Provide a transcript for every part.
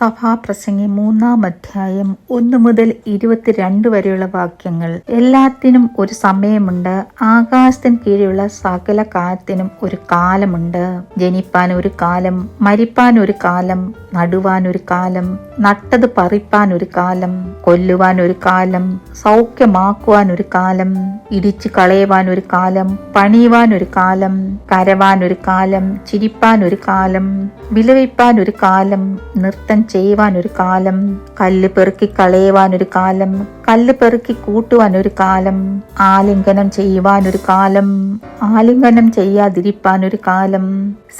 സഭാപ്രസംഗി മൂന്നാം അധ്യായം ഒന്ന് മുതൽ ഇരുപത്തിരണ്ട് വരെയുള്ള വാക്യങ്ങൾ എല്ലാത്തിനും ഒരു സമയമുണ്ട് ആകാശത്തിന് കീഴിലുള്ള സകല കാര്യത്തിനും ഒരു കാലമുണ്ട് ജനിപ്പാൻ ഒരു കാലം മരിപ്പാൻ ഒരു കാലം നടുവാൻ ഒരു കാലം നട്ടത് പറിപ്പാൻ ഒരു കാലം കൊല്ലുവാൻ ഒരു കാലം സൗഖ്യമാക്കുവാൻ ഒരു കാലം ഇടിച്ചു കളയുവാൻ ഒരു കാലം പണിയുവാൻ ഒരു കാലം കരവാൻ ഒരു കാലം ചിരിപ്പാൻ ഒരു കാലം വിലവിപ്പാൻ ഒരു കാലം നൃത്തം ചെയ്യുവാൻ ഒരു കാലം കല്ല് പെറുക്കി കളയുവാൻ ഒരു കാലം കല്ല് പെറുക്കി കൂട്ടുവാൻ ഒരു കാലം ആലിംഗനം ചെയ്യുവാൻ ഒരു കാലം ആലിംഗനം ചെയ്യാതിരിപ്പാൻ ഒരു കാലം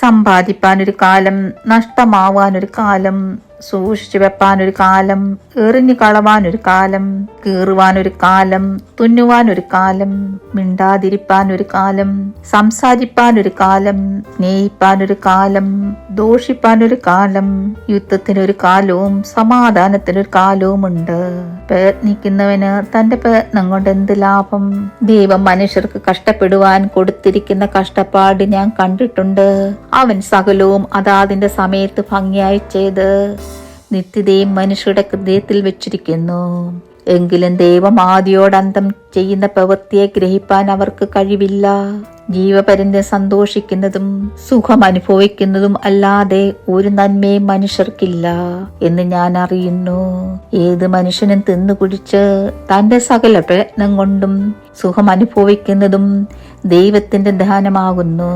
സമ്പാദിപ്പാൻ ഒരു കാലം നഷ്ടമാവാൻ ഒരു കാലം സൂക്ഷിച്ചു വെപ്പാൻ ഒരു കാലം എറിഞ്ഞു കളവാൻ ഒരു കാലം കീറുവാൻ ഒരു കാലം തുന്നുവാൻ ഒരു കാലം മിണ്ടാതിരിപ്പാൻ ഒരു കാലം സംസാരിപ്പാൻ ഒരു കാലം സ്നേഹിപ്പാൻ ഒരു കാലം ദോഷിപ്പാൻ ഒരു കാലം യുദ്ധത്തിനൊരു കാലവും സമാധാനത്തിനൊരു കാലവും ഉണ്ട് പ്രയത്നിക്കുന്നവന് തന്റെ പ്രയത്നം കൊണ്ട് എന്ത് ലാഭം? ദൈവം മനുഷ്യർക്ക് കഷ്ടപ്പെടുവാൻ കൊടുത്തിരിക്കുന്ന കഷ്ടപ്പാട് ഞാൻ കണ്ടിട്ടുണ്ട്. അവൻ സകലവും അതാതിന്റെ സമയത്ത് ഭംഗിയായി ചെയ്ത് നിത്യതയും മനുഷ്യരുടെ ഹൃദയത്തിൽ വെച്ചിരിക്കുന്നു. എങ്കിലും ദൈവം ചെയ്യുന്ന പ്രവൃത്തിയെ ഗ്രഹിപ്പാൻ അവർക്ക് കഴിവില്ല. ജീവപര്യന്തം സന്തോഷിക്കുന്നതും സുഖം അനുഭവിക്കുന്നതും അല്ലാതെ ഒരു നന്മയും മനുഷ്യർക്കില്ല എന്ന് ഞാൻ അറിയുന്നു. ഏത് മനുഷ്യനും തിന്നു കുടിച്ച് തന്റെ സകല പ്രയത്നം കൊണ്ടും സുഖം അനുഭവിക്കുന്നതും ദൈവത്തിന്റെ ദാനമാകുന്നു.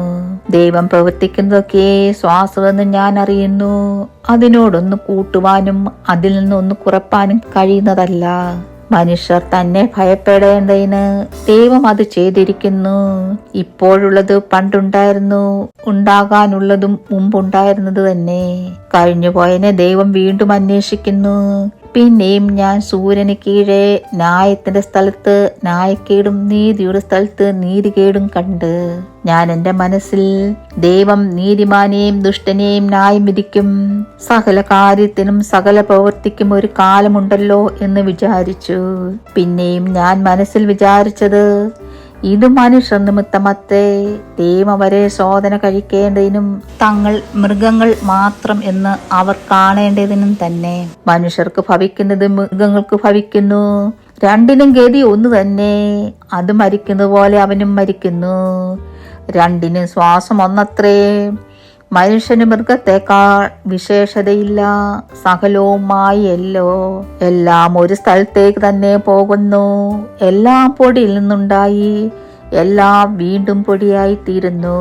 ദൈവം പ്രവർത്തിക്കുന്നതൊക്കെ ശ്വാസമെന്ന് ഞാൻ അറിയുന്നു. അതിനോടൊന്ന് കൂട്ടുവാനും അതിൽ നിന്നൊന്ന് കുറപ്പാനും കഴിയുന്നതല്ല. മനുഷ്യർ തന്നെ ഭയപ്പെടേണ്ടതിന് ദൈവം അത് ചെയ്തിരിക്കുന്നു. ഇപ്പോഴുള്ളത് പണ്ടുണ്ടായിരുന്നു ഉണ്ടാകാനുള്ളതും മുമ്പുണ്ടായിരുന്നത് തന്നെ. കഴിഞ്ഞുപോയനെ ദൈവം വീണ്ടും അന്വേഷിക്കുന്നു. പിന്നെയും ഞാൻ സൂര്യന് കീഴെ ന്യായത്തിന്റെ സ്ഥലത്ത് ന്യായക്കേടും നീതിയുടെ സ്ഥലത്ത് നീതികേടും കണ്ട്. ഞാൻ എന്റെ മനസ്സിൽ ദൈവം നീതിമാനെയും ദുഷ്ടനെയും ന്യായം വിധിക്കും. സകല കാര്യത്തിനും സകല പ്രവൃത്തിക്കും ഒരു കാലമുണ്ടല്ലോ എന്ന് വിചാരിച്ചു. പിന്നെയും ഞാൻ മനസ്സിൽ വിചാരിച്ചത് ഇത് മനുഷ്യർ ദൈവം വരെ ശോധന കഴിക്കേണ്ടതിനും തങ്ങൾ മൃഗങ്ങൾ മാത്രം എന്ന് അവർ കാണേണ്ടതിനും തന്നെ. മനുഷ്യർക്ക് ഭവിക്കുന്നത് മൃഗങ്ങൾക്ക് ഭവിക്കുന്നു. രണ്ടിനും ഗതി ഒന്ന് തന്നെ. അത് മരിക്കുന്നത് പോലെ അവനും മരിക്കുന്നു. രണ്ടിനും ശ്വാസം ഒന്നത്രേ. മനുഷ്യന് മൃഗത്തെക്കാൾ വിശേഷതയില്ല. സകലവുമായി എല്ലോ. എല്ലാം ഒരു സ്ഥലത്തേക്ക് തന്നെ പോകുന്നു. എല്ലാം പൊടിയിൽ നിന്നുണ്ടായി. എല്ലാം വീണ്ടും പൊടിയായി തീരുന്നു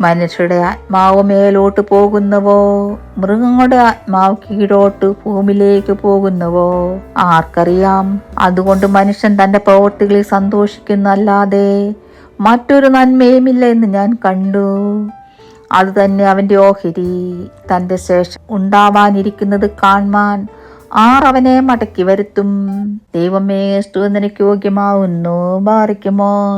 മനുഷ്യരുടെ ആത്മാവ് മേലോട്ട് പോകുന്നവോ? മൃഗങ്ങളുടെ ആത്മാവ് കീഴോട്ട് ഭൂമിയിലേക്ക് പോകുന്നവോ? ആർക്കറിയാം. അതുകൊണ്ട് മനുഷ്യൻ തന്റെ പ്രവൃത്തികളിൽ സന്തോഷിക്കുന്നല്ലാതെ മറ്റൊരു നന്മയുമില്ല എന്ന് ഞാൻ കണ്ടു. അത് തന്നെ അവന്റെ ഓഹരി തന്റെ ശേഷം ഉണ്ടാവാനിരിക്കുന്നത് കാണുവാൻ ആറവനെ മടക്കി വരുത്തും. ദൈവമേ സ്തുവനയ്ക്ക് യോഗ്യമാവുന്നു. ബാറിക്കുമോ